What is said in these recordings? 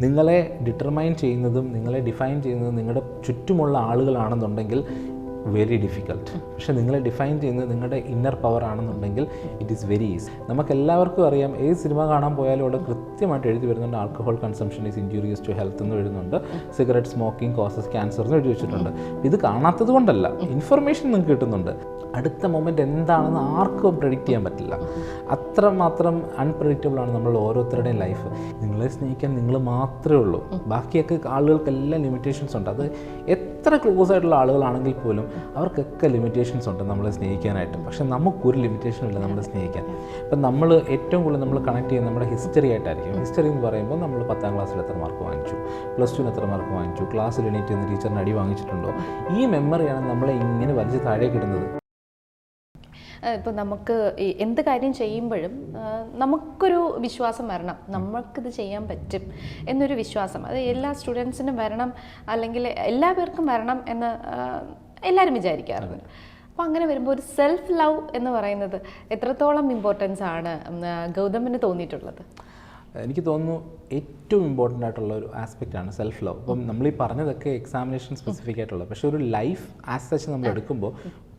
നിങ്ങളെ ഡിറ്റർമൈൻ ചെയ്യുന്നതും നിങ്ങളെ ഡിഫൈൻ ചെയ്യുന്നതും നിങ്ങളുടെ ചുറ്റുമുള്ള ആളുകളാണെന്നുണ്ടെങ്കിൽ വെരി ഡിഫിക്കൽട്ട് പക്ഷെ നിങ്ങളെ ഡിഫൈൻ ചെയ്യുന്നത് നിങ്ങളുടെ ഇന്നർ പവർ ആണെന്നുണ്ടെങ്കിൽ ഇറ്റ് ഈസ് വെരി ഈസി നമുക്ക് എല്ലാവർക്കും അറിയാം ഏത് സിനിമ കാണാൻ പോയാലും അവിടെ കൃത്യമായിട്ട് എഴുതി വരുന്നുണ്ട്. Alcohol consumption is injurious to health എന്ന് എഴുതുന്നുണ്ട്. സിഗരറ്റ് സ്മോക്കിംഗ് കോസസ് ക്യാൻസർ എന്ന് എഴുതി വെച്ചിട്ടുണ്ട്. ഇത് കാണാത്തത് കൊണ്ടല്ല. ഇൻഫർമേഷൻ നിങ്ങൾക്ക് കിട്ടുന്നുണ്ട്. അടുത്ത മൊമെന്റ് എന്താണെന്ന് ആർക്കും പ്രെഡിക്റ്റ് ചെയ്യാൻ പറ്റില്ല. അത്രമാത്രം അൺപ്രഡിക്റ്റബിൾ ആണ് നമ്മൾ ഓരോരുത്തരുടെയും ലൈഫ് നിങ്ങളെ സ്നേഹിക്കാൻ നിങ്ങൾ മാത്രമേ ഉള്ളൂ. ബാക്കിയൊക്കെ ആളുകൾക്കെല്ലാം ലിമിറ്റേഷൻസ് ഉണ്ട്. അത് എത്ര ക്ലോസ് ആയിട്ടുള്ള ആളുകളാണെങ്കിൽ പോലും അവർക്കൊക്കെ ലിമിറ്റേഷൻസ് ഉണ്ട് നമ്മളെ സ്നേഹിക്കാനായിട്ട്. പക്ഷേ നമുക്കൊരു ലിമിറ്റേഷനും ഇല്ല നമ്മളെ സ്നേഹിക്കാൻ. ഇപ്പം നമ്മൾ ഏറ്റവും കൂടുതൽ നമ്മൾ കണക്ട് ചെയ്യുന്നത് നമ്മുടെ ഹിസ്റ്ററി ആയിട്ടായിരിക്കും. ഹിസ്റ്ററി എന്ന് പറയുമ്പോൾ നമ്മൾ പത്താം ക്ലാസ്സിൽ എത്ര മാർക്ക് വാങ്ങിച്ചു? പ്ലസ് ടുവിന് എത്ര മാർക്ക് വാങ്ങിച്ചു? ക്ലാസ്സിൽ എണീറ്റ് നിന്ന് ടീച്ചറിന് അടി വാങ്ങിച്ചിട്ടുണ്ടോ? ഈ മെമ്മറിയാണ് നമ്മളെ ഇങ്ങനെ വലിച്ച് താഴേക്ക് ഇടുന്നത്. ഇപ്പോൾ നമുക്ക് എന്ത് കാര്യം ചെയ്യുമ്പോഴും നമുക്കൊരു വിശ്വാസം വരണം. നമ്മൾക്കിത് ചെയ്യാൻ പറ്റും എന്നൊരു വിശ്വാസം. അത് എല്ലാ സ്റ്റുഡൻസിനും വരണം. അല്ലെങ്കിൽ എല്ലാ പേർക്കും വരണം എന്ന് എല്ലാവരും വിചാരിക്കാറുണ്ട്. അപ്പോൾ അങ്ങനെ വരുമ്പോൾ ഒരു സെൽഫ് ലവ് എന്ന് പറയുന്നത് എത്രത്തോളം ഇമ്പോർട്ടൻസ് ആണ് ഗൗതമിന് തോന്നിയിട്ടുള്ളത്? എനിക്ക് തോന്നുന്നു ഏറ്റവും ഇമ്പോർട്ടന്റ് ആയിട്ടുള്ള ഒരു ആസ്പെക്റ്റ് ആണ് സെൽഫ് ലവ് അപ്പം നമ്മൾ ഈ പറഞ്ഞതൊക്കെ എക്സാമിനേഷൻ സ്പെസിഫിക് ആയിട്ടുള്ള പക്ഷേ ഒരു ലൈഫ് ആസ് സച്ച് നമ്മൾ എടുക്കുമ്പോൾ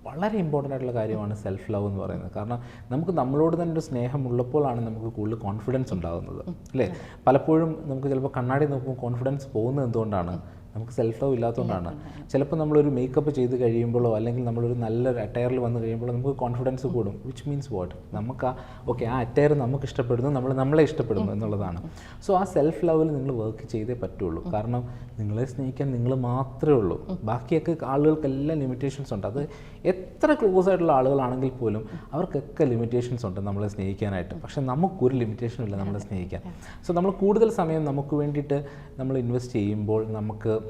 വളരെ ഇമ്പോർട്ടന്റ് ആയിട്ടുള്ള കാര്യമാണ് സെൽഫ് ലവ് എന്ന് പറയുന്നത്. കാരണം നമുക്ക് നമ്മളോട് തന്നെ ഒരു സ്നേഹം ഉള്ളപ്പോഴാണ് നമുക്ക് കൂടുതൽ കോൺഫിഡൻസ് ഉണ്ടാകുന്നത്. അല്ലേ? പലപ്പോഴും നമുക്ക് ചിലപ്പോൾ കണ്ണാടി നോക്കുമ്പോൾ കോൺഫിഡൻസ് പോകുന്നത് എന്തുകൊണ്ടാണ്? നമുക്ക് സെൽഫ് ലവ് ഇല്ലാത്തതുകൊണ്ടാണ്. ചിലപ്പോൾ നമ്മളൊരു മേക്കപ്പ് ചെയ്ത് കഴിയുമ്പോഴോ അല്ലെങ്കിൽ നമ്മളൊരു നല്ലൊരു അറ്റയറിൽ വന്ന് കഴിയുമ്പോഴോ നമുക്ക് കോൺഫിഡൻസ് കൂടും. വിച്ച് മീൻസ് വാട്ട് നമുക്ക് ആ ഓക്കെ ആ അറ്റയർ നമുക്ക് ഇഷ്ടപ്പെടുന്നു നമ്മൾ നമ്മളെ ഇഷ്ടപ്പെടുന്നു എന്നുള്ളതാണ്. സോ ആ സെൽഫ് ലവിൽ നിങ്ങൾ വർക്ക് ചെയ്തേ പറ്റുള്ളൂ. കാരണം നിങ്ങളെ സ്നേഹിക്കാൻ നിങ്ങൾ മാത്രമേ ഉള്ളൂ. ബാക്കിയൊക്കെ ആളുകൾക്കെല്ലാം ലിമിറ്റേഷൻസ് ഉണ്ട്. അത് എത്ര ക്ലോസ് ആയിട്ടുള്ള ആളുകളാണെങ്കിൽ പോലും അവർക്കൊക്കെ ലിമിറ്റേഷൻസ് ഉണ്ട് നമ്മളെ സ്നേഹിക്കാനായിട്ട്. പക്ഷെ നമുക്കൊരു ലിമിറ്റേഷനും ഇല്ല നമ്മളെ സ്നേഹിക്കാൻ. സോ നമ്മൾ കൂടുതൽ സമയം നമുക്ക് വേണ്ടിയിട്ട് നമ്മൾ ഇൻവെസ്റ്റ് ചെയ്യുമ്പോൾ നമുക്ക്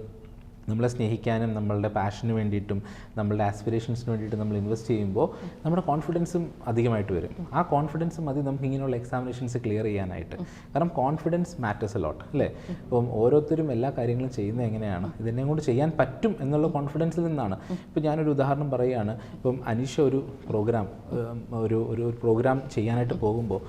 നമ്മളെ സ്നേഹിക്കാനും നമ്മളുടെ പാഷന് വേണ്ടിയിട്ടും നമ്മളുടെ ആസ്പിറേഷൻസിന് വേണ്ടിയിട്ട് നമ്മൾ ഇൻവെസ്റ്റ് ചെയ്യുമ്പോൾ നമ്മുടെ കോൺഫിഡൻസും അധികമായിട്ട് വരും. ആ കോൺഫിഡൻസ് മതി നമുക്ക് ഇങ്ങനെയുള്ള എക്സാമിനേഷൻസ് ക്ലിയർ ചെയ്യാനായിട്ട്. കാരണം കോൺഫിഡൻസ് മാറ്റേഴ്സ് അലോട്ട് അല്ലേ? ഇപ്പം ഓരോരുത്തരും എല്ലാ കാര്യങ്ങളും ചെയ്യുന്നത് എങ്ങനെയാണ്? ഇതെന്നെ കൊണ്ട് ചെയ്യാൻ പറ്റും എന്നുള്ള കോൺഫിഡൻസിൽ നിന്നാണ്. ഇപ്പം ഞാനൊരു ഉദാഹരണം പറയുകയാണ്. ഇപ്പം അനീഷ ഒരു പ്രോഗ്രാം ഒരു ഒരു പ്രോഗ്രാം ചെയ്യാനായിട്ട് പോകുമ്പോൾ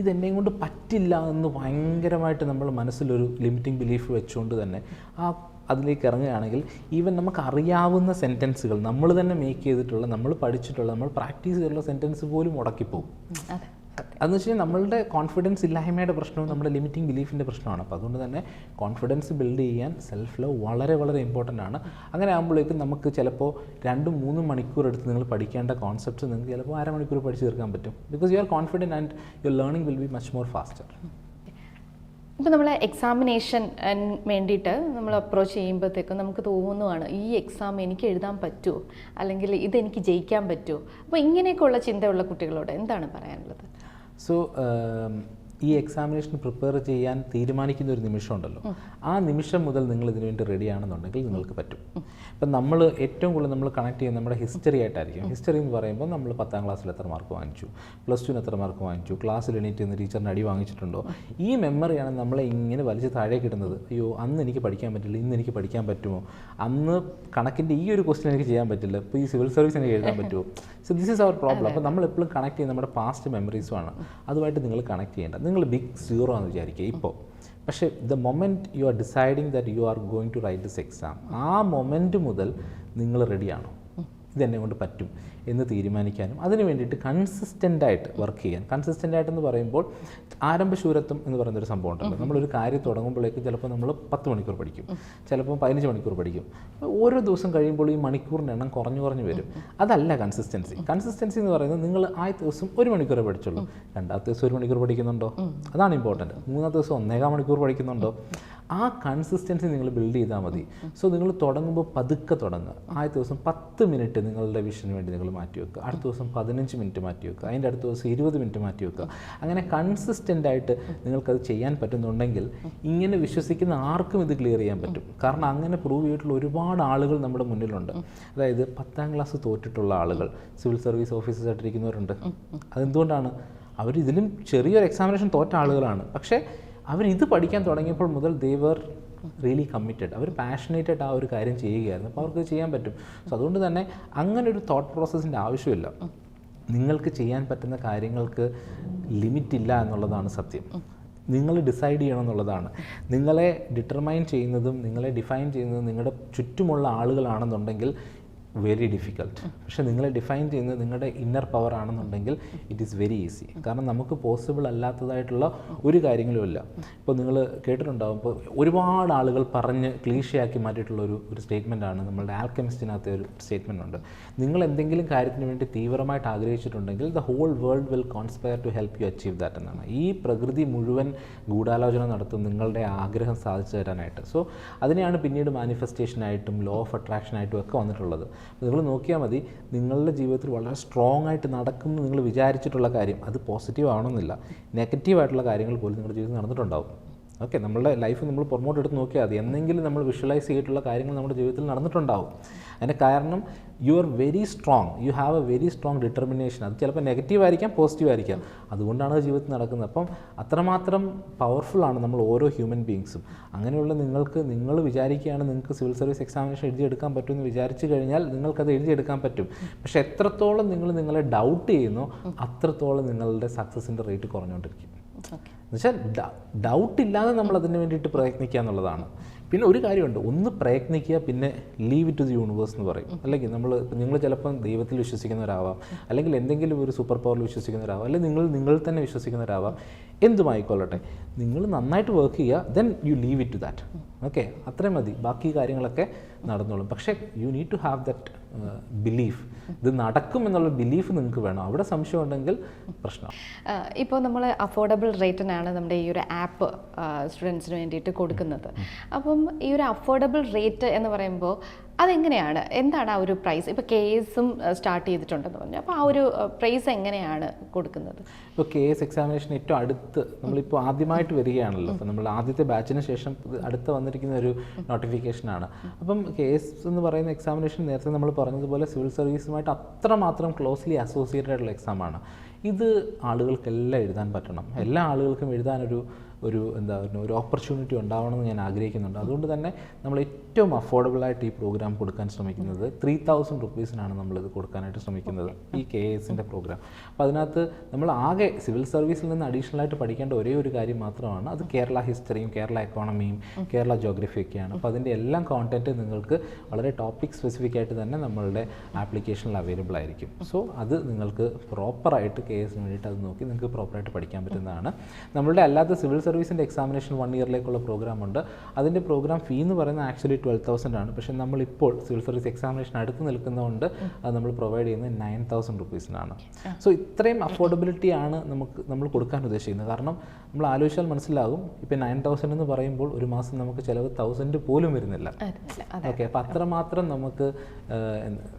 ഇതെന്നെയും കൊണ്ട് പറ്റില്ല എന്ന് ഭയങ്കരമായിട്ട് നമ്മൾ മനസ്സിലൊരു ലിമിറ്റിംഗ് ബിലീഫ് വെച്ചുകൊണ്ട് തന്നെ ആ അതിലേക്ക് ഇറങ്ങുകയാണെങ്കിൽ ഈവൻ നമുക്ക് അറിയാവുന്ന സെന്റൻസുകൾ നമ്മൾ തന്നെ മേക്ക് ചെയ്തിട്ടുള്ള നമ്മൾ പഠിച്ചിട്ടുള്ള നമ്മൾ പ്രാക്ടീസ് ചെയ്തിട്ടുള്ള സെന്റൻസ് പോലും മുടക്കിപ്പോവും അതെ അതെന്ന് വെച്ച് കഴിഞ്ഞാൽ നമ്മളുടെ കോൺഫിഡൻസ് ഇല്ലായ്മയുടെ പ്രശ്നവും നമ്മുടെ ലിമിറ്റിംഗ് ബിലീഫിന്റെ പ്രശ്നമാണ്. അപ്പോൾ അതുകൊണ്ട് തന്നെ കോൺഫിഡൻസ് ബിൽഡ് ചെയ്യാൻ സെൽഫ് ലവ് വളരെ വളരെ ഇമ്പോർട്ടന്റ് ആണ്. അങ്ങനെ ആകുമ്പോഴേക്കും നമുക്ക് ചിലപ്പോൾ രണ്ടും മൂന്ന് മണിക്കൂർ എടുത്ത് നിങ്ങൾ പഠിക്കേണ്ട കോൺസെപ്റ്റ്സ് നിങ്ങൾക്ക് ചിലപ്പോൾ അരമണിക്കൂർ പഠിച്ചു തീർക്കാൻ പറ്റും. Because you are confident and your learning will be much more faster ഇപ്പോൾ നമ്മളെ എക്സാമിനേഷൻ വേണ്ടിയിട്ട് നമ്മൾ അപ്രോച്ച് ചെയ്യുമ്പോഴത്തേക്കും നമുക്ക് തോന്നുവാണ് ഈ എക്സാം എനിക്ക് എഴുതാൻ പറ്റുമോ അല്ലെങ്കിൽ ഇതെനിക്ക് ജയിക്കാൻ പറ്റുമോ അപ്പോൾ ഇങ്ങനെയൊക്കെയുള്ള ചിന്തയുള്ള കുട്ടികളോട് എന്താണ് പറയാനുള്ളത്? സോ ഈ എക്സാമിനേഷൻ പ്രിപ്പയർ ചെയ്യാൻ തീരുമാനിക്കുന്ന ഒരു നിമിഷമുണ്ടല്ലോ. ആ നിമിഷം മുതൽ നിങ്ങൾ ഇതിനു വേണ്ടി റെഡി ആണെന്നുണ്ടെങ്കിൽ നിങ്ങൾക്ക് പറ്റും. ഇപ്പം നമ്മൾ ഏറ്റവും കൂടുതൽ നമ്മൾ കണക്ട് ചെയ്യുന്ന നമ്മുടെ ഹിസ്റ്ററി ആയിട്ടായിരിക്കും. ഹിസ്റ്ററി എന്ന് പറയുമ്പോൾ നമ്മൾ പത്താം ക്ലാസ്സിൽ എത്ര മാർക്ക് വാങ്ങിച്ചു? പ്ലസ് ടുവിന് എത്ര മാർക്ക് വാങ്ങിച്ചു? ക്ലാസ്സിൽ എണീറ്റ് നിന്ന് ടീച്ചറിന് അടി വാങ്ങിച്ചിട്ടുണ്ടോ? ഈ മെമ്മറിയാണ് നമ്മളെ ഇങ്ങനെ വലിച്ച് താഴെ കിട്ടുന്നത് അയ്യോ അന്ന് എനിക്ക് പഠിക്കാൻ പറ്റില്ല ഇന്ന് എനിക്ക് പഠിക്കാൻ പറ്റുമോ? അന്ന് കണക്കിന്റെ ഈ ഒരു ക്വസ്റ്റ്യൻ എനിക്ക് ചെയ്യാൻ പറ്റില്ല. ഇപ്പോൾ ഈ സിവിൽ സർവീസ് എനിക്ക് എഴുതാൻ പറ്റുമോ? So this is our problem അപ്പോൾ നമ്മൾ എപ്പോഴും കണക്ട് ചെയ്യുന്ന നമ്മുടെ പാസ്റ്റ് മെമ്മറീസുമാണ് അതുമായിട്ട് നിങ്ങൾ കണക്ട് ചെയ്യേണ്ടത് നിങ്ങൾ ബിഗ് സീറോ എന്ന് വിചാരിക്കുക ഇപ്പോൾ പക്ഷേ the moment you are deciding that you are going to write this exam ആ മൊമെന്റ് മുതൽ നിങ്ങൾ റെഡിയാണോ ഇതെന്നെ കൊണ്ട് പറ്റും എന്ന് തീരുമാനിക്കാനും അതിന് വേണ്ടിയിട്ട് കൺസിസ്റ്റന്റായിട്ട് വർക്ക് ചെയ്യാൻ. കൺസിസ്റ്റന്റായിട്ടെന്ന് പറയുമ്പോൾ ആരംഭശൂരത്വം എന്ന് പറയുന്നൊരു സംഭവം ഉണ്ടല്ലോ നമ്മളൊരു കാര്യം തുടങ്ങുമ്പോഴേക്കും ചിലപ്പോൾ നമ്മൾ പത്ത് മണിക്കൂർ പഠിക്കും. ചിലപ്പോൾ പതിനഞ്ച് മണിക്കൂർ പഠിക്കും. ഓരോ ദിവസം കഴിയുമ്പോൾ ഈ മണിക്കൂറിന്റെ എണ്ണം കുറഞ്ഞു കുറഞ്ഞു വരും. അതല്ല കൺസിസ്റ്റൻസി കൺസിസ്റ്റൻസി എന്ന് പറയുന്നത് നിങ്ങൾ ആദ്യത്തെ ദിവസം ഒരു മണിക്കൂറേ പഠിച്ചുള്ളൂ. രണ്ടാമത്തെ ദിവസം ഒരു മണിക്കൂർ പഠിക്കുന്നുണ്ടോ? അതാണ് ഇമ്പോർട്ടന്റ് മൂന്നാമത്തെ ദിവസം ഒന്നേകാൽ മണിക്കൂർ പഠിക്കുന്നുണ്ടോ? ആ കൺസിസ്റ്റൻസി നിങ്ങൾ ബിൽഡ് ചെയ്താൽ മതി. സോ നിങ്ങൾ തുടങ്ങുമ്പോൾ പതുക്കെ തുടങ്ങുക. ആദ്യത്തെ ദിവസം പത്ത് മിനിറ്റ് നിങ്ങളുടെ വിഷന് വേണ്ടി നിങ്ങൾ മാറ്റി വെക്കുക. അടുത്ത ദിവസം പതിനഞ്ച് മിനിറ്റ് മാറ്റി വെക്കുക. അതിന്റെ അടുത്ത ദിവസം ഇരുപത് മിനിറ്റ് മാറ്റി വെക്കുക. അങ്ങനെ കൺസിസ്റ്റന്റ് ആയിട്ട് നിങ്ങൾക്കത് ചെയ്യാൻ പറ്റുന്നുണ്ടെങ്കിൽ ഇങ്ങനെ വിശ്വസിക്കുന്ന ആർക്കും ഇത് ക്ലിയർ ചെയ്യാൻ പറ്റും. കാരണം അങ്ങനെ പ്രൂവ് ചെയ്തിട്ടുള്ള ഒരുപാട് ആളുകൾ നമ്മുടെ മുന്നിലുണ്ട്. അതായത് പത്താം ക്ലാസ് തോറ്റിട്ടുള്ള ആളുകൾ. സിവിൽ സർവീസ് ഓഫീസേഴ്സ് ആയിട്ടിരിക്കുന്നവരുണ്ട് അതെന്തുകൊണ്ടാണ്? അവർ ഇതിലും ചെറിയൊരു എക്സാമിനേഷൻ തോറ്റ ആളുകളാണ്. പക്ഷേ അവരിത് പഠിക്കാൻ തുടങ്ങിയപ്പോൾ മുതൽ ദേവർ റിയലി കമ്മിറ്റഡ് അവർ പാഷനേറ്റഡ് ആ ഒരു കാര്യം ചെയ്യുകയായിരുന്നു. അപ്പോൾ അവർക്ക് ചെയ്യാൻ പറ്റും. സോ അതുകൊണ്ട് തന്നെ അങ്ങനെ ഒരു തോട്ട് പ്രോസസ്സിന്റെ ആവശ്യമില്ല. നിങ്ങൾക്ക് ചെയ്യാൻ പറ്റുന്ന കാര്യങ്ങൾക്ക് ലിമിറ്റ് ഇല്ല എന്നുള്ളതാണ് സത്യം. നിങ്ങൾ ഡിസൈഡ് ചെയ്യണം എന്നുള്ളതാണ്. നിങ്ങളെ ഡിറ്റർമൈൻ ചെയ്യുന്നതും നിങ്ങളെ ഡിഫൈൻ ചെയ്യുന്നതും നിങ്ങളുടെ ചുറ്റുമുള്ള ആളുകളാണെന്നുണ്ടെങ്കിൽ വെരി ഡിഫിക്കൽട്ട് പക്ഷേ നിങ്ങളെ ഡിഫൈൻ ചെയ്യുന്നത് നിങ്ങളുടെ ഇന്നർ പവർ ആണെന്നുണ്ടെങ്കിൽ ഇറ്റ് ഈസ് വെരി ഈസി കാരണം നമുക്ക് പോസിബിൾ അല്ലാത്തതായിട്ടുള്ള ഒരു കാര്യങ്ങളുമില്ല ഇപ്പോൾ നിങ്ങൾ കേട്ടിട്ടുണ്ടാകും ഇപ്പോൾ ഒരുപാട് ആളുകൾ പറഞ്ഞ് ക്ലീഷയാക്കി മാറ്റിയിട്ടുള്ള ഒരു ഒരു ആണ്. നമ്മളുടെ ആൽക്കെമിസ്റ്റിനകത്ത് ഒരു സ്റ്റേറ്റ്മെന്റ് ഉണ്ട്. നിങ്ങൾ എന്തെങ്കിലും കാര്യത്തിന് വേണ്ടി തീവ്രമായിട്ട് ആഗ്രഹിച്ചിട്ടുണ്ടെങ്കിൽ the whole world will conspire to help you achieve that എന്നാണ്. ഈ പ്രകൃതി മുഴുവൻ ഗൂഢാലോചന നടത്തും നിങ്ങളുടെ ആഗ്രഹം സാധിച്ചു തരാനായിട്ട്. സോ അതിനെയാണ് പിന്നീട് മാനിഫെസ്റ്റേഷനായിട്ടും ലോ ഓഫ് അട്രാക്ഷനായിട്ടും ഒക്കെ വന്നിട്ടുള്ളത്. നിങ്ങൾ നോക്കിയാൽ മതി നിങ്ങളുടെ ജീവിതത്തിൽ വളരെ സ്ട്രോങ് ആയിട്ട് നടക്കുമെന്ന് നിങ്ങൾ വിചാരിച്ചിട്ടുള്ള കാര്യം അത് പോസിറ്റീവ് ആവണമെന്നില്ല. നെഗറ്റീവായിട്ടുള്ള കാര്യങ്ങൾ പോലും നിങ്ങളുടെ ജീവിതത്തിൽ നടന്നിട്ടുണ്ടാവും. ഓക്കെ നമ്മളുടെ ലൈഫ് നമ്മൾ പുറമോട്ട് എടുത്ത് നോക്കിയാൽ മതി. എന്തെങ്കിലും നമ്മൾ വിഷ്വലൈസ് ചെയ്തിട്ടുള്ള കാര്യങ്ങൾ നമ്മുടെ ജീവിതത്തിൽ നടന്നിട്ടുണ്ടാവും. അതിന്റെ കാരണം you are very strong you have a very strong determination അത് ചിലപ്പോൾ നെഗറ്റീവ് ആയിരിക്കാം പോസിറ്റീവ് ആയിരിക്കാം. അതുകൊണ്ടാണ് അത് ജീവിതത്തിൽ നടക്കുന്നത്. അപ്പം അത്രമാത്രം പവർഫുള്ളാണ് നമ്മൾ ഓരോ ഹ്യൂമൻ ബീങ്സും അങ്ങനെയുള്ള നിങ്ങൾക്ക് നിങ്ങൾ വിചാരിക്കുകയാണ് നിങ്ങൾക്ക് സിവിൽ സർവീസ് എക്സാമിനേഷൻ എഴുതിയെടുക്കാൻ പറ്റുമെന്ന് വിചാരിച്ചു കഴിഞ്ഞാൽ നിങ്ങൾക്കത് എഴുതിയെടുക്കാൻ പറ്റും. പക്ഷേ എത്രത്തോളം നിങ്ങൾ നിങ്ങളെ ഡൗട്ട് ചെയ്യുന്നു അത്രത്തോളം നിങ്ങളുടെ സക്സസിന്റെ റേറ്റ് കുറഞ്ഞുകൊണ്ടിരിക്കും. ഓക്കെ. എന്നുവെച്ചാൽ ഡൗട്ട് ഇല്ലാതെ നമ്മൾ അതിന് വേണ്ടിയിട്ട് പ്രയത്നിക്കുക എന്നുള്ളതാണ്. പിന്നെ ഒരു കാര്യമുണ്ട് ഒന്ന് പ്രയത്നിക്കുക പിന്നെ leave it to the universe എന്ന് പറയും. അല്ലെങ്കിൽ നമ്മൾ നിങ്ങൾ ചിലപ്പം ദൈവത്തിൽ വിശ്വസിക്കുന്നവരാവാം അല്ലെങ്കിൽ എന്തെങ്കിലും ഒരു സൂപ്പർ പവറിൽ വിശ്വസിക്കുന്നവരാവാം അല്ലെങ്കിൽ നിങ്ങൾ നിങ്ങൾ തന്നെ വിശ്വസിക്കുന്നവരാവാം എന്തുമായിക്കൊള്ളട്ടെ നിങ്ങൾ നന്നായിട്ട് വർക്ക് ചെയ്യുക then you leave it to that okay അത്രയും മതി. ബാക്കി കാര്യങ്ങളൊക്കെ നടന്നോളും. പക്ഷേ you need to have that belief ഇത് നടക്കും എന്നുള്ള ബിലീഫ് നിങ്ങൾക്ക് വേണം. അവിടെ സംശയം ഉണ്ടെങ്കിൽ പ്രശ്നം ഇപ്പോൾ നമ്മൾ അഫോർഡബിൾ റേറ്റിനാണ് നമ്മുടെ ഈ ഒരു ആപ്പ് സ്റ്റുഡൻസിന് വേണ്ടിയിട്ട് കൊടുക്കുന്നത്. അപ്പം ഈ ഒരു അഫോർഡബിൾ റേറ്റ് എന്ന് പറയുമ്പോൾ അതെങ്ങനെയാണ്? എന്താണ് ആ ഒരു പ്രൈസ് ഇപ്പോൾ കേസും സ്റ്റാർട്ട് ചെയ്തിട്ടുണ്ടെന്ന് പറഞ്ഞു. അപ്പോൾ ആ ഒരു പ്രൈസ് എങ്ങനെയാണ് കൊടുക്കുന്നത്? ഇപ്പോൾ കെ എസ് എക്സാമിനേഷൻ ഏറ്റവും അടുത്ത് നമ്മളിപ്പോൾ ആദ്യമായിട്ട് വരികയാണല്ലോ. അപ്പോൾ നമ്മൾ ആദ്യത്തെ ബാച്ചിന് ശേഷം അടുത്ത് വന്നിരിക്കുന്ന ഒരു നോട്ടിഫിക്കേഷനാണ് അപ്പം കെ എസ് എന്ന് പറയുന്ന എക്സാമിനേഷൻ നേരത്തെ നമ്മൾ പറഞ്ഞതുപോലെ സിവിൽ സർവീസുമായിട്ട് അത്രമാത്രം ക്ലോസ്ലി അസോസിയേറ്റഡ് ആയിട്ടുള്ള എക്സാമാണ് ഇത് ആളുകൾക്കെല്ലാം എഴുതാൻ പറ്റണം. എല്ലാ ആളുകൾക്കും എഴുതാനൊരു ഒരു എന്താ പറയുക ഒരു ഓപ്പർച്യൂണിറ്റി ഉണ്ടാവണമെന്ന് ഞാൻ ആഗ്രഹിക്കുന്നുണ്ട്. അതുകൊണ്ട് തന്നെ നമ്മൾ ഏറ്റവും അഫോർഡബിൾ ആയിട്ട് ഈ പ്രോഗ്രാം കൊടുക്കാൻ ശ്രമിക്കുന്നത് ത്രീ തൗസൻഡ് റുപ്പീസിനാണ് നമ്മളിത് കൊടുക്കാനായിട്ട് ശ്രമിക്കുന്നത് ഈ കെ എസിന്റെ പ്രോഗ്രാം അപ്പോൾ അതിനകത്ത് നമ്മൾ ആകെ സിവിൽ സർവീസിൽ നിന്ന് അഡീഷണൽ ആയിട്ട് പഠിക്കേണ്ട ഒരേ ഒരു കാര്യം മാത്രമാണ് അത് കേരള ഹിസ്റ്ററിയും കേരള എക്കോണമിയും കേരള ജോഗ്രഫിയൊക്കെയാണ് അപ്പോൾ അതിന്റെ എല്ലാം കോണ്ടന്റ് നിങ്ങൾക്ക് വളരെ ടോപ്പിക് സ്പെസിഫിക് ആയിട്ട് തന്നെ നമ്മളുടെ ആപ്ലിക്കേഷനിൽ അവൈലബിൾ ആയിരിക്കും. സോ അത് നിങ്ങൾക്ക് പ്രോപ്പറായിട്ട് കെ എസിന് വേണ്ടിയിട്ട് അത് നോക്കി നിങ്ങൾക്ക് പ്രോപ്പറായിട്ട് പഠിക്കാൻ പറ്റുന്നതാണ്. നമ്മളുടെ അല്ലാത്ത സിവിൽ സർവീസിന്റെ എക്സാമിനേഷൻ വൺ ഇയറിലേക്കുള്ള പ്രോഗ്രാം ഉണ്ട്. അതിന്റെ പ്രോഗ്രാം ഫീ എന്ന് പറയുന്നത് ആക്ച്വലി ട്വൽവ് തൗസൻഡ് ആണ്. പക്ഷേ നമ്മളിപ്പോൾ സിവിൽ സർവീസ് എക്സാമിനേഷൻ അടുത്ത് നിൽക്കുന്നതുകൊണ്ട് അത് നമ്മൾ പ്രൊവൈഡ് ചെയ്യുന്നത് നയൻ തൗസൻഡ് റുപ്പീസിനാണ് സോ ഇത്രയും അഫോർഡബിലിറ്റി ആണ് നമുക്ക് നമ്മൾ കൊടുക്കാൻ ഉദ്ദേശിക്കുന്നത്. കാരണം നമ്മൾ ആലോചിച്ചാൽ മനസ്സിലാകും. ഇപ്പം നയൻ തൗസൻഡ് എന്ന് പറയുമ്പോൾ ഒരു മാസം നമുക്ക് ചിലവ് തൗസൻഡ് പോലും വരുന്നില്ല. ഓക്കെ അപ്പം അത്രമാത്രം നമുക്ക്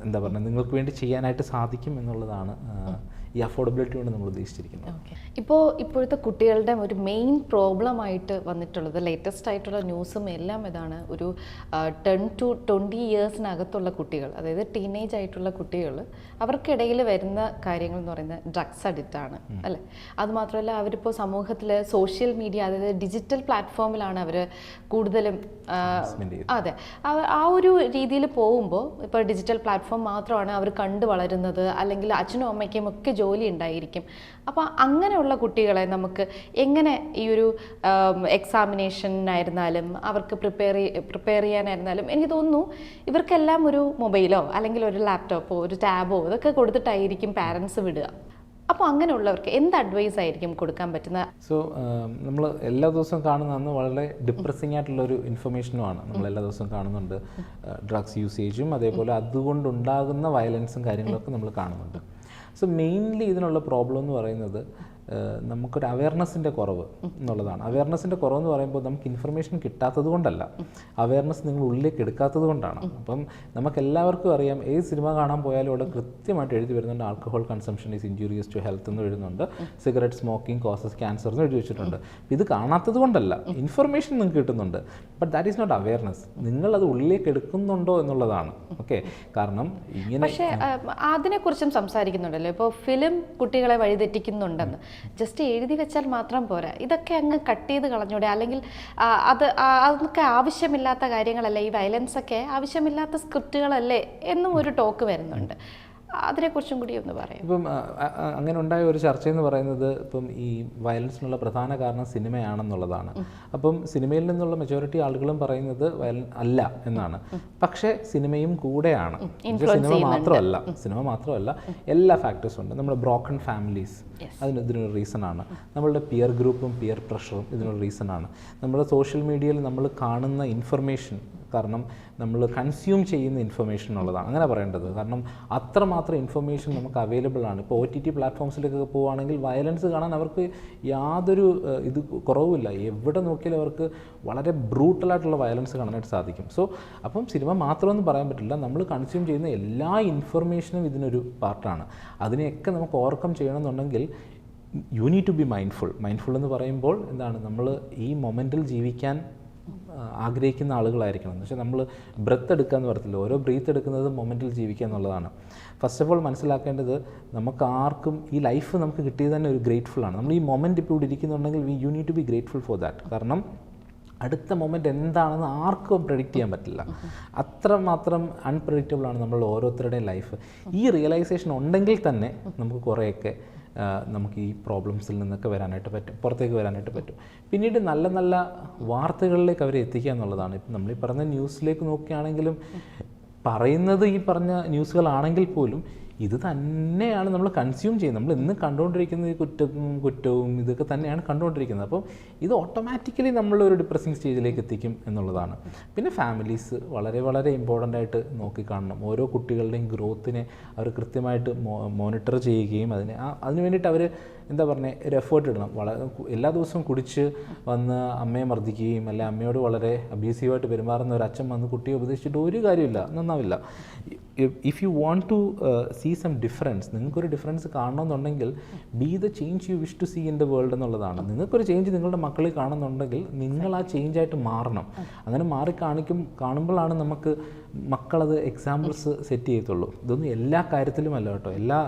എന്താ പറയുക നിങ്ങൾക്ക് വേണ്ടി ചെയ്യാനായിട്ട് സാധിക്കും എന്നുള്ളതാണ് ഈ അഫോർഡബിലിറ്റി കൊണ്ട് നമ്മൾ ഉദ്ദേശിച്ചിരിക്കുന്നത്. ഇപ്പോൾ ഇപ്പോഴത്തെ കുട്ടികളുടെ ഒരു മെയിൻ പ്രോബ്ലം ആയിട്ട് വന്നിട്ടുള്ളത് ലേറ്റസ്റ്റ് ആയിട്ടുള്ള ന്യൂസും എല്ലാം ഇതാണ് ഒരു ടെൻ ടു ട്വന്റി ഇയേഴ്സിനകത്തുള്ള കുട്ടികൾ അതായത് ടീനേജ് ആയിട്ടുള്ള കുട്ടികൾ അവർക്കിടയിൽ വരുന്ന കാര്യങ്ങൾ എന്ന് പറയുന്നത് ഡ്രഗ്സ് അഡിക്റ്റ് ആണ് അല്ലേ? അതുമാത്രമല്ല അവരിപ്പോൾ സമൂഹത്തിൽ സോഷ്യൽ മീഡിയ അതായത് ഡിജിറ്റൽ പ്ലാറ്റ്ഫോമിലാണ് അവർ കൂടുതലും. അതെ. ആ ഒരു രീതിയിൽ പോകുമ്പോൾ ഇപ്പോൾ ഡിജിറ്റൽ പ്ലാറ്റ്ഫോം മാത്രമാണ് അവർ കണ്ടു വളരുന്നത് അല്ലെങ്കിൽ അച്ഛനും അമ്മയ്ക്കും ഒക്കെ ജോലി ഉണ്ടായിരിക്കും. അപ്പോൾ അങ്ങനെയുള്ള കുട്ടികളെ നമുക്ക് എങ്ങനെ ഈ ഒരു എക്സാമിനേഷനായിരുന്നാലും അവർക്ക് പ്രിപ്പയർ പ്രിപ്പയർ ചെയ്യാനായിരുന്നാലും എനിക്ക് തോന്നുന്നു ഇവർക്കെല്ലാം ഒരു മൊബൈലോ അല്ലെങ്കിൽ ഒരു ലാപ്ടോപ്പോ ഒരു ടാബോ ഇതൊക്കെ കൊടുത്തിട്ടായിരിക്കും പാരൻസ് വിടുക. അപ്പോൾ അങ്ങനെയുള്ളവർക്ക് എന്ത് അഡ്വൈസ് ആയിരിക്കും കൊടുക്കാൻ പറ്റുന്ന? സോ നമ്മൾ എല്ലാ ദിവസവും കാണുന്ന അന്ന് വളരെ ഡിപ്രസിംഗ് ആയിട്ടുള്ള ഒരു ഇൻഫർമേഷനുമാണ് നമ്മൾ എല്ലാ ദിവസവും കാണുന്നുണ്ട്. ഡ്രഗ്സ് യൂസേജും അതേപോലെ അതുകൊണ്ടുണ്ടാകുന്ന വയലൻസും കാര്യങ്ങളൊക്കെ നമ്മൾ കാണുന്നുണ്ട്. സോ മെയിൻലി ഇതിനുള്ള പ്രോബ്ലം എന്ന് പറയുന്നത് നമുക്കൊരു അവയർനെസ്സിന്റെ കുറവ് എന്നുള്ളതാണ്. അവയർനെസ്സിന്റെ കുറവെന്ന് പറയുമ്പോൾ നമുക്ക് ഇൻഫർമേഷൻ കിട്ടാത്തത് കൊണ്ടല്ല. അവയർനെസ് നിങ്ങൾ ഉള്ളിലേക്ക് എടുക്കാത്തത് കൊണ്ടാണ്. അപ്പം നമുക്ക് എല്ലാവർക്കും അറിയാം ഏത് സിനിമ കാണാൻ പോയാലും അവിടെ കൃത്യമായിട്ട് എഴുതി വരുന്നുണ്ട്. Alcohol consumption is injurious to health എന്ന് എഴുതുന്നുണ്ട്. സിഗരറ്റ് സ്മോക്കിംഗ് കോസസ് ക്യാൻസർ എന്ന് എഴുതി വെച്ചിട്ടുണ്ട്. ഇത് കാണാത്തത് കൊണ്ടല്ല. ഇൻഫർമേഷൻ നിങ്ങൾക്ക് കിട്ടുന്നുണ്ട്. But that is not awareness നിങ്ങൾ അത് ഉള്ളിലേക്ക് എടുക്കുന്നുണ്ടോ എന്നുള്ളതാണ്. ഓക്കെ കാരണം ഇങ്ങനെ പക്ഷേ അതിനെക്കുറിച്ചും സംസാരിക്കുന്നുണ്ടല്ലോ. ഇപ്പോൾ ഫിലിം കുട്ടികളെ വഴിതെറ്റിക്കുന്നുണ്ടെന്ന്. ജസ്റ്റ് എഴുതി വെച്ചാൽ മാത്രം പോരാ. ഇതൊക്കെ അങ്ങ് കട്ട് ചെയ്ത് കളഞ്ഞൂടെ. അല്ലെങ്കിൽ അത് അതൊക്കെ ആവശ്യമില്ലാത്ത കാര്യങ്ങളല്ലേ? ഈ വയലൻസ് ഒക്കെ ആവശ്യമില്ലാത്ത സ്ക്രിപ്റ്റുകളല്ലേ എന്നും ഒരു ടോക്ക് വരുന്നുണ്ട്. അതിനെക്കുറിച്ചും കൂടി ഒന്ന് പറയാം. ഇപ്പം അങ്ങനെ ഉണ്ടായ ഒരു ചർച്ച എന്ന് പറയുന്നത് ഇപ്പം ഈ വയലൻസിനുള്ള പ്രധാന കാരണം സിനിമയാണെന്നുള്ളതാണ്. അപ്പം സിനിമയിൽ നിന്നുള്ള മെജോറിറ്റി ആളുകളും പറയുന്നത് വയലൻ അല്ല എന്നാണ്. പക്ഷേ സിനിമയും കൂടെയാണ്. സിനിമ മാത്രമല്ല സിനിമ മാത്രമല്ല എല്ലാ ഫാക്ടേഴ്സും ഉണ്ട്. നമ്മുടെ ബ്രോക്കൺ ഫാമിലീസ് അതിന് ഇതിനൊരു റീസൺ ആണ്. നമ്മളുടെ പിയർ ഗ്രൂപ്പും പിയർ പ്രഷറും ഇതിനൊരു റീസൺ ആണ്. നമ്മുടെ സോഷ്യൽ മീഡിയയിൽ നമ്മൾ കാണുന്ന ഇൻഫർമേഷൻ കാരണം നമ്മൾ കൺസ്യൂം ചെയ്യുന്ന ഇൻഫർമേഷൻ ഉള്ളതാണ് അങ്ങനെ പറയേണ്ടത്. കാരണം അത്രമാത്രം ഇൻഫർമേഷൻ നമുക്ക് അവൈലബിൾ ആണ്. ഇപ്പോൾ ഒ ടി ടി പ്ലാറ്റ്ഫോംസിലേക്കൊക്കെ പോവുകയാണെങ്കിൽ വയലൻസ് കാണാൻ അവർക്ക് യാതൊരു ഇത് കുറവുമില്ല. എവിടെ നോക്കിയാലും അവർക്ക് വളരെ ബ്രൂട്ടലായിട്ടുള്ള വയലൻസ് കാണാനായിട്ട് സാധിക്കും. സോ അപ്പം സിനിമ മാത്രമൊന്നും പറയാൻ പറ്റില്ല. നമ്മൾ കൺസ്യൂം ചെയ്യുന്ന എല്ലാ ഇൻഫർമേഷനും ഇതിനൊരു പാർട്ടാണ് അതിനെയൊക്കെ നമുക്ക് ഓവർകം ചെയ്യണമെന്നുണ്ടെങ്കിൽ you need to be mindful mindful എന്ന് പറയുമ്പോൾ എന്താണ്? നമ്മൾ ഈ മൊമെന്റിൽ ജീവിക്കാൻ ആഗ്രഹിക്കുന്ന ആളുകളായിരിക്കണം. പക്ഷേ നമ്മൾ ബ്രത്ത് എടുക്കുക എന്ന് പറയത്തില്ല. ഓരോ ബ്രീത്ത് എടുക്കുന്നത് മൊമെന്റിൽ ജീവിക്കുക എന്നുള്ളതാണ്. ഫസ്റ്റ് ഓഫ് ഓൾ മനസ്സിലാക്കേണ്ടത് നമുക്ക് ആർക്കും ഈ ലൈഫ് നമുക്ക് കിട്ടിയത് തന്നെ ഒരു ഗ്രേറ്റ്ഫുൾ ആണ്. നമ്മൾ ഈ മൊമെന്റ് ഇപ്പോൾ ഇവിടെ ഇരിക്കുന്നുണ്ടെങ്കിൽ we you need to be grateful for that കാരണം അടുത്ത മൊമെന്റ് എന്താണെന്ന് ആർക്കും പ്രഡിക്റ്റ് ചെയ്യാൻ പറ്റില്ല. അത്രമാത്രം അൺപ്രഡിക്റ്റബിൾ ആണ് നമ്മൾ ഓരോരുത്തരുടെയും ലൈഫ് ഈ റിയലൈസേഷൻ ഉണ്ടെങ്കിൽ തന്നെ നമുക്ക് കുറേയൊക്കെ നമുക്ക് ഈ പ്രോബ്ലംസിൽ നിന്നൊക്കെ വരാനായിട്ട് പറ്റും. പുറത്തേക്ക് വരാനായിട്ട് പറ്റും. പിന്നീട് നല്ല നല്ല വാർത്തകളിലേക്ക് അവരെ എത്തിക്കുക എന്നുള്ളതാണ്. ഇപ്പം നമ്മൾ ഈ പറഞ്ഞ ന്യൂസിലേക്ക് നോക്കുകയാണെങ്കിലും പറയുന്നത് ഈ പറഞ്ഞ ന്യൂസുകളാണെങ്കിൽ പോലും ഇത് തന്നെയാണ് നമ്മൾ കൺസ്യൂം ചെയ്യുന്നത്. നമ്മൾ ഇന്ന് കണ്ടുകൊണ്ടിരിക്കുന്ന ഈ കുറ്റവും കുറ്റവും ഇതൊക്കെ തന്നെയാണ് കണ്ടുകൊണ്ടിരിക്കുന്നത്. അപ്പം ഇത് ഓട്ടോമാറ്റിക്കലി നമ്മളൊരു ഡിപ്രസിങ് സ്റ്റേജിലേക്ക് എത്തിക്കും എന്നുള്ളതാണ്. പിന്നെ ഫാമിലീസ് വളരെ വളരെ ഇമ്പോർട്ടന്റ് ആയിട്ട് നോക്കിക്കാണണം. ഓരോ കുട്ടികളുടെയും ഗ്രോത്തിനെ അവർ കൃത്യമായിട്ട് മോണിറ്റർ ചെയ്യുകയും അതിനെ അതിന് വേണ്ടിയിട്ട് അവർ എന്താ പറയുക ഒരു എഫേർട്ട് ഇടണം. വളരെ എല്ലാ ദിവസവും കുടിച്ച് വന്ന് അമ്മയെ മർദ്ദിക്കുകയും അല്ലെ അമ്മയോട് വളരെ അബ്യൂസീവായിട്ട് പെരുമാറുന്ന ഒരു അച്ഛൻ വന്ന് കുട്ടിയെ ഉപദേശിച്ചിട്ട് ഒരു കാര്യമില്ല നന്നാവില്ല. If you want to see some difference നിങ്ങൾക്കൊരു difference കാണണമെന്നുണ്ടെങ്കിൽ be the change you wish to see in the world എന്നുള്ളതാണ്. നിങ്ങൾക്കൊരു ചേഞ്ച് നിങ്ങളുടെ മക്കളിൽ കാണുന്നുണ്ടെങ്കിൽ നിങ്ങൾ ആ ചേഞ്ച് ആയിട്ട് മാറണം. അങ്ങനെ മാറി കാണിക്കും കാണുമ്പോഴാണ് നമുക്ക് മക്കളത് എക്സാമ്പിൾസ് സെറ്റ് ചെയ്യത്തുള്ളൂ. ഇതൊന്നും എല്ലാ കാര്യത്തിലും അല്ല കേട്ടോ. എല്ലാ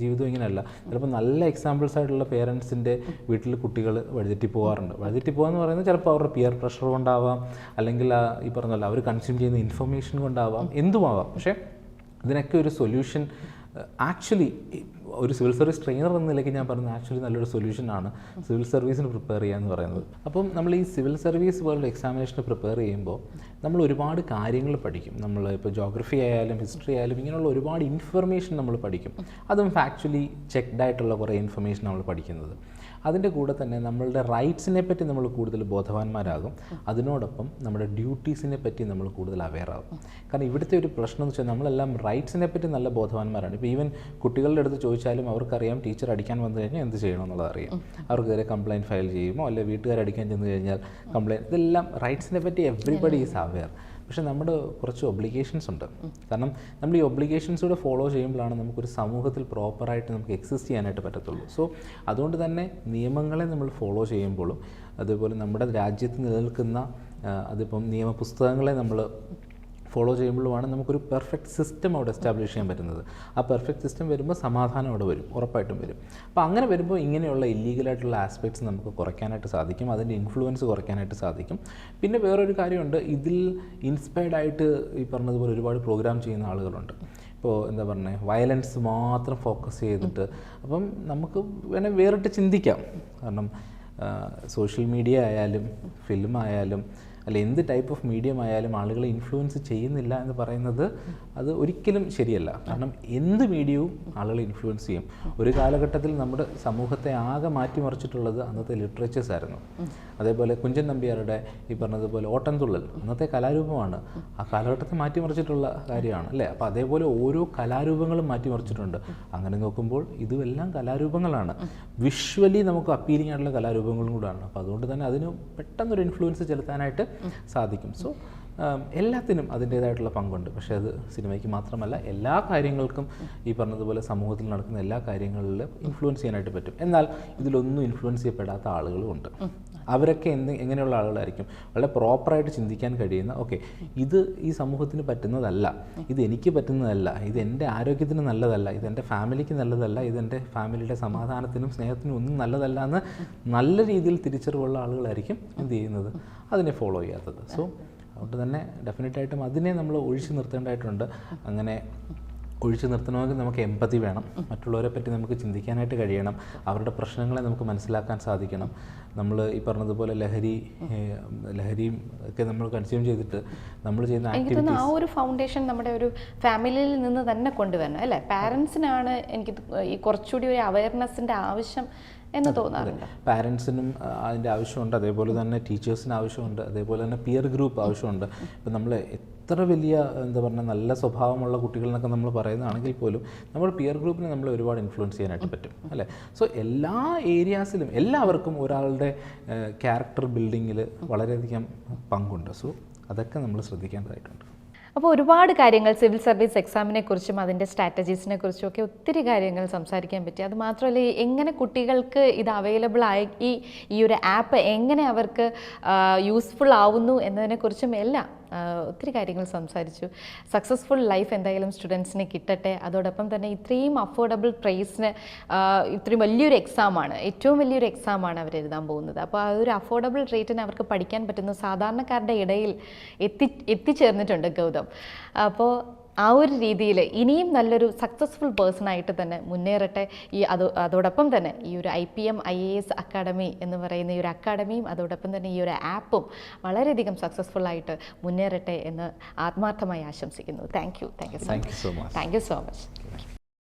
ജീവിതവും ഇങ്ങനെയല്ല. ചിലപ്പോൾ നല്ല എക്സാമ്പിൾസ് ആയിട്ടുള്ള പേരൻസിന്റെ വീട്ടിൽ കുട്ടികൾ വഴിതെറ്റി പോകാറുണ്ട്. വഴിതെറ്റി പോകാന്ന് പറയുന്നത് ചിലപ്പോൾ അവരുടെ പിയർ പ്രഷർ കൊണ്ടാവാം അല്ലെങ്കിൽ ഈ പറഞ്ഞല്ലോ അവർ കൺസ്യൂം ചെയ്യുന്ന ഇൻഫർമേഷൻ കൊണ്ടാവാം എന്തുമാവാം. പക്ഷേ ഇതിനൊക്കെ ഒരു സൊല്യൂഷൻ ആക്ച്വലി ഒരു സിവിൽ സർവീസ് ട്രെയിനർ എന്ന നിലയ്ക്ക് ഞാൻ പറയുന്നത് ആക്ച്വലി നല്ലൊരു സൊല്യൂഷനാണ് സിവിൽ സർവീസിന് പ്രിപ്പയർ ചെയ്യുക എന്ന് പറയുന്നത്. അപ്പം നമ്മൾ ഈ സിവിൽ സർവീസ് പോലുള്ള എക്സാമിനേഷന് പ്രിപ്പയർ ചെയ്യുമ്പോൾ നമ്മൾ ഒരുപാട് കാര്യങ്ങൾ പഠിക്കും. നമ്മൾ ഇപ്പോൾ ജോഗ്രഫി ആയാലും ഹിസ്റ്ററി ആയാലും ഇങ്ങനെയുള്ള ഒരുപാട് ഇൻഫർമേഷൻ നമ്മൾ പഠിക്കും. അതും ഫാക്ച്വലി ചെക്ക്ഡായിട്ടുള്ള കുറേ ഇൻഫർമേഷൻ നമ്മൾ പഠിക്കുന്നത്. അതിന്റെ കൂടെ തന്നെ നമ്മളുടെ റൈറ്റ്സിനെ പറ്റി നമ്മൾ കൂടുതൽ ബോധവാന്മാരാകും. അതിനോടൊപ്പം നമ്മുടെ ഡ്യൂട്ടീസിനെ പറ്റി നമ്മൾ കൂടുതൽ അവെയർ ആകും കാരണം ഇവിടുത്തെ ഒരു പ്രശ്നം എന്ന് വെച്ചാൽ നമ്മളെല്ലാം റൈറ്റ്സിനെ പറ്റി നല്ല ബോധവാന്മാരാണ്. ഇപ്പോൾ ഈവൻ കുട്ടികളുടെ അടുത്ത് ചോദിച്ചാലും അവർക്കറിയാം ടീച്ചർ അടിക്കാൻ വന്നു കഴിഞ്ഞാൽ എന്ത് ചെയ്യണം എന്നുള്ളത് അറിയാം അവർക്കെതിരെ കംപ്ലയിന്റ് ഫയൽ ചെയ്യുമോ? അല്ലെങ്കിൽ വീട്ടുകാർ അടിക്കാൻ ചെന്ന് കഴിഞ്ഞാൽ കംപ്ലയിന്റ് ഇതെല്ലാം റൈറ്റ്സിനെ പറ്റി എവറിബഡി ഈസ് അവെയർ പക്ഷെ നമ്മുടെ കുറച്ച് ഒബ്ലിഗേഷൻസ് ഉണ്ട്. കാരണം നമ്മൾ ഈ ഒബ്ലിഗേഷൻസ് കൂടെ ഫോളോ ചെയ്യുമ്പോഴാണ് നമുക്കൊരു സമൂഹത്തിൽ പ്രോപ്പറായിട്ട് നമുക്ക് എക്സിസ്റ്റ് ചെയ്യാനായിട്ട് പറ്റത്തുള്ളൂ. സോ അതുകൊണ്ട് തന്നെ നിയമങ്ങളെ നമ്മൾ ഫോളോ ചെയ്യുമ്പോഴും അതുപോലെ നമ്മുടെ രാജ്യത്ത് നിലനിൽക്കുന്ന അതിപ്പം നിയമപുസ്തകങ്ങളെ നമ്മൾ ഫോളോ ചെയ്യുമ്പോഴുമാണ് നമുക്കൊരു പെർഫെക്റ്റ് സിസ്റ്റം അവിടെ എസ്റ്റാബ്ലിഷ് ചെയ്യാൻ പറ്റുന്നത്. ആ പെർഫെക്റ്റ് സിസ്റ്റം വരുമ്പോൾ സമാധാനം അവിടെ വരും ഉറപ്പായിട്ടും വരും. അപ്പോൾ അങ്ങനെ വരുമ്പോൾ ഇങ്ങനെയുള്ള ഇല്ലീഗലായിട്ടുള്ള ആസ്പെക്ട്സ് നമുക്ക് കുറയ്ക്കാനായിട്ട് സാധിക്കും അതിന്റെ ഇൻഫ്ലുവൻസ് കുറയ്ക്കാനായിട്ട് സാധിക്കും. പിന്നെ വേറൊരു കാര്യമുണ്ട് ഇതിൽ ഇൻസ്പയർഡ് ആയിട്ട് ഈ പറഞ്ഞതുപോലെ ഒരുപാട് പ്രോഗ്രാം ചെയ്യുന്ന ആളുകളുണ്ട്. ഇപ്പോൾ എന്താ പറയുക വയലൻസ് മാത്രം ഫോക്കസ് ചെയ്തിട്ട് അപ്പം നമുക്ക് വേണേൽ വേറിട്ട് ചിന്തിക്കാം. കാരണം സോഷ്യൽ മീഡിയ ആയാലും ഫിലിം ആയാലും അല്ല എന്ത് ടൈപ്പ് ഓഫ് മീഡിയം ആയാലും ആളുകളെ ഇൻഫ്ലുവൻസ് ചെയ്യുന്നില്ല എന്ന് പറയുന്നത് അത് ഒരിക്കലും ശരിയല്ല. കാരണം എന്ത് മീഡിയവും ആളുകളെ ഇൻഫ്ലുവൻസ് ചെയ്യും? ഒരു കാലഘട്ടത്തിൽ നമ്മുടെ സമൂഹത്തെ ആകെ മാറ്റിമറിച്ചിട്ടുള്ളത് അന്നത്തെ ലിറ്ററേച്ചേഴ്സ് ആയിരുന്നു. അതേപോലെ കുഞ്ചൻ നമ്പ്യാരുടെ ഈ പറഞ്ഞതുപോലെ ഓട്ടൻതുള്ളൽ അന്നത്തെ കലാരൂപമാണ്. ആ കാലഘട്ടത്തെ മാറ്റിമറിച്ചിട്ടുള്ള കാര്യമാണ് അല്ലേ? അപ്പോൾ അതേപോലെ ഓരോ കലാരൂപങ്ങളും മാറ്റിമറിച്ചിട്ടുണ്ട്. അങ്ങനെ നോക്കുമ്പോൾ ഇതുമെല്ലാം കലാരൂപങ്ങളാണ്. വിഷ്വലി നമുക്ക് അപ്പീലിംഗ് ആയിട്ടുള്ള കലാരൂപങ്ങളും കൂടാണ്. അപ്പോൾ അതുകൊണ്ട് തന്നെ അതിന് പെട്ടെന്നൊരു ഇൻഫ്ലുവൻസ് ചെലുത്താനായിട്ട് സാധിക്കും. സോ എല്ലാത്തിനും അതിന്റേതായിട്ടുള്ള പങ്കുണ്ട്. പക്ഷേ അത് സിനിമയ്ക്ക് മാത്രമല്ല എല്ലാ കാര്യങ്ങൾക്കും ഈ പറഞ്ഞതുപോലെ സമൂഹത്തിൽ നടക്കുന്ന എല്ലാ കാര്യങ്ങളിലും ഇൻഫ്ലുവൻസ് ചെയ്യാനായിട്ട് പറ്റും. എന്നാൽ ഇതിലൊന്നും ഇൻഫ്ലുവൻസ് ചെയ്യപ്പെടാത്ത ആളുകളും ഉണ്ട്. അവരൊക്കെ എന്ത് എങ്ങനെയുള്ള ആളുകളായിരിക്കും? വളരെ പ്രോപ്പറായിട്ട് ചിന്തിക്കാൻ കഴിയുന്ന ഓക്കെ ഇത് ഈ സമൂഹത്തിന് പറ്റുന്നതല്ല. ഇത് എനിക്ക് പറ്റുന്നതല്ല. ഇത് എന്റെ ആരോഗ്യത്തിന് നല്ലതല്ല. ഇത് എന്റെ ഫാമിലിക്ക് നല്ലതല്ല. ഇത് എന്റെ ഫാമിലിയുടെ സമാധാനത്തിനും സ്നേഹത്തിനും ഒന്നും നല്ലതല്ല എന്ന് നല്ല രീതിയിൽ തിരിച്ചറിവുള്ള ആളുകളായിരിക്കും എന്ത് ചെയ്യുന്നത്? അതിനെ ഫോളോ ചെയ്യാത്തത്. സോ അതുകൊണ്ട് തന്നെ ഡെഫിനറ്റായിട്ടും അതിനെ നമ്മൾ ഒഴിച്ചു നിർത്തേണ്ടതായിട്ടുണ്ട്. അങ്ങനെ ഒഴിച്ചു നിർത്തണമെങ്കിൽ നമുക്ക് എമ്പതി വേണം. മറ്റുള്ളവരെ പറ്റി നമുക്ക് ചിന്തിക്കാനായിട്ട് കഴിയണം. അവരുടെ പ്രശ്നങ്ങളെ നമുക്ക് മനസ്സിലാക്കാൻ സാധിക്കണം. നമ്മൾ ഈ പറഞ്ഞതുപോലെ ലഹരി ലഹരിയും ഒക്കെ നമ്മൾ കൺസ്യൂം ചെയ്തിട്ട് നമ്മൾ ചെയ്യുന്ന എനിക്ക് തോന്നുന്നു ആ ഒരു ഫൗണ്ടേഷൻ നമ്മുടെ ഒരു ഫാമിലിയിൽ നിന്ന് തന്നെ കൊണ്ടുവരണം അല്ലേ? പാരൻസിനാണ് എനിക്ക് ഈ കുറച്ചുകൂടി ഒരു അവയർനെസ്സിന്റെ ആവശ്യം എന്ന് തോന്നാറുണ്ട് പാരൻസിനും അതിന്റെ ആവശ്യമുണ്ട്. അതേപോലെ തന്നെ ടീച്ചേഴ്സിന് ആവശ്യമുണ്ട്. അതേപോലെ തന്നെ പിയർ ഗ്രൂപ്പ് ആവശ്യമുണ്ട്. ഇപ്പം നമ്മൾ എത്ര വലിയ എന്താ പറയുക നല്ല സ്വഭാവമുള്ള കുട്ടികൾ എന്നൊക്കെ നമ്മൾ പറയുന്നതാണെങ്കിൽ പോലും നമ്മൾ പിയർ ഗ്രൂപ്പിനെ നമ്മൾ ഒരുപാട് ഇൻഫ്ലുവൻസ് ചെയ്യാനായിട്ട് പറ്റും അല്ലേ? സോ എല്ലാ ഏരിയാസിലും എല്ലാവർക്കും ഒരാളുടെ ക്യാരക്ടർ ബിൽഡിങ്ങിൽ വളരെയധികം പങ്കുണ്ട്. സോ അതൊക്കെ നമ്മൾ ശ്രദ്ധിക്കേണ്ടതായിട്ടുണ്ട്. അപ്പോൾ ഒരുപാട് കാര്യങ്ങൾ സിവിൽ സർവീസ് എക്സാമിനെ കുറിച്ചും അതിന്റെ സ്ട്രാറ്റജീസിനെ കുറിച്ചും ഒക്കെ ഒത്തിരി കാര്യങ്ങൾ സംസാരിക്കാൻ പറ്റി. അത് മാത്രമല്ല എങ്ങനെ കുട്ടികൾക്ക് ഇത് അവൈലബിൾ ആയി ഈ ഒരു ആപ്പ് എങ്ങനെ അവർക്ക് യൂസ്ഫുൾ ആവുന്നു എന്നതിനെക്കുറിച്ചും എല്ലാം ഒത്തിരി കാര്യങ്ങൾ സംസാരിച്ചു. സക്സസ്ഫുൾ ലൈഫ് എന്തായാലും സ്റ്റുഡൻസിന് കിട്ടട്ടെ. അതോടൊപ്പം തന്നെ ഇത്രയും അഫോർഡബിൾ പ്രൈസിന് ഇത്രയും വലിയൊരു എക്സാമാണ് ഏറ്റവും വലിയൊരു എക്സാമാണ് അവർ എഴുതാൻ പോകുന്നത്. അപ്പോൾ ആ ഒരു അഫോർഡബിൾ റേറ്റിന് അവർക്ക് പഠിക്കാൻ പറ്റുന്ന സാധാരണക്കാരുടെ ഇടയിൽ എത്തി എത്തിച്ചേർന്നിട്ടുണ്ട് ഗൗതം. അപ്പോൾ ആ ഒരു രീതിയിൽ ഇനിയും നല്ലൊരു സക്സസ്ഫുൾ പേഴ്സണായിട്ട് തന്നെ മുന്നേറട്ടെ. ഈ അത് അതോടൊപ്പം തന്നെ ഈ ഒരു I P M I A S academy എന്ന് പറയുന്ന ഈ ഒരു അക്കാഡമിയും അതോടൊപ്പം തന്നെ ഈ ഒരു ആപ്പും വളരെയധികം സക്സസ്ഫുൾ ആയിട്ട് മുന്നേറട്ടെ എന്ന് ആത്മാർത്ഥമായി ആശംസിക്കുന്നു. Thank you thank you so much so much thank you so much